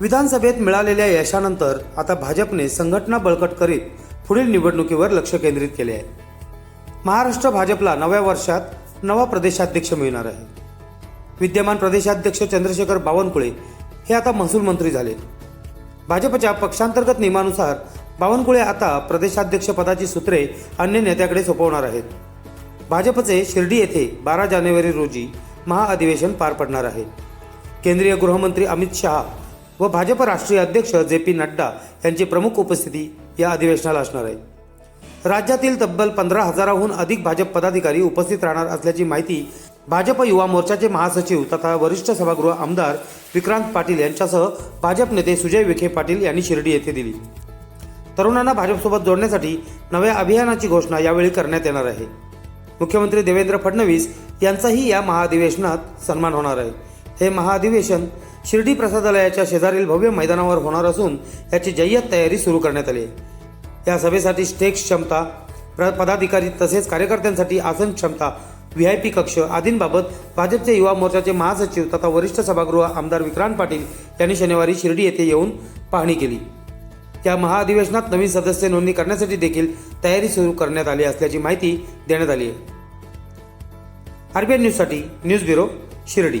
विधानसभेत मिळालेल्या यशानंतर आता भाजपने संघटना बळकट करीत पुढील निवडणुकीवर लक्ष केंद्रित केले आहे. महाराष्ट्र भाजपला नव्या वर्षात नवा प्रदेशाध्यक्ष मिळणार आहे. विद्यमान प्रदेशाध्यक्ष चंद्रशेखर बावनकुळे हे आता महसूल मंत्री झाले. भाजपच्या पक्षांतर्गत नियमानुसार बावनकुळे आता प्रदेशाध्यक्ष पदाची सूत्रे अन्य नेत्याकडे सोपवणार आहेत. भाजपचे शिर्डी येथे बारा जानेवारी रोजी महाअधिवेशन पार पडणार आहे. केंद्रीय गृहमंत्री अमित शहा व भाजप राष्ट्रीय अध्यक्ष जे पी नड्डा यांची प्रमुख उपस्थिती या अधिवेशनाला असणार आहे. राज्यातील तब्बल पंधरा हजाराहून अधिक भाजप पदाधिकारी उपस्थित राहणार असल्याची माहिती भाजप युवा मोर्चाचे महासचिव तथा वरिष्ठ सभागृह आमदार विक्रांत पाटील यांच्यासह भाजप नेते सुजय विखे पाटील यांनी शिर्डी येथे दिली. तरुणांना भाजपसोबत जोडण्यासाठी नव्या अभियानाची घोषणा यावेळी करण्यात येणार आहे. मुख्यमंत्री देवेंद्र फडणवीस यांचाही या महाअधिवेशनात सन्मान होणार आहे. हे महाअधिवेशन शिर्डी प्रसादालयाच्या शेजारील भव्य मैदानावर होणार असून याची जय्यत तयारी सुरू करण्यात आली या सभेसाठी स्टेक्स क्षमता पदाधिकारी तसेच कार्यकर्त्यांसाठी आसन क्षमता व्ही आय पी कक्ष आदींबाबत भाजपचे युवा मोर्चाचे महासचिव तथा वरिष्ठ सभागृह आमदार विक्रांत पाटील यांनी शनिवारी शिर्डी येथे येऊन पाहणी केली. या महाअधिवेशनात नवीन सदस्य नोंदणी करण्यासाठी देखील तयारी सुरू करण्यात आली असल्याची माहिती देण्यात आली आहे. आरबीआय न्यूजसाठी न्यूज ब्युरो शिर्डी.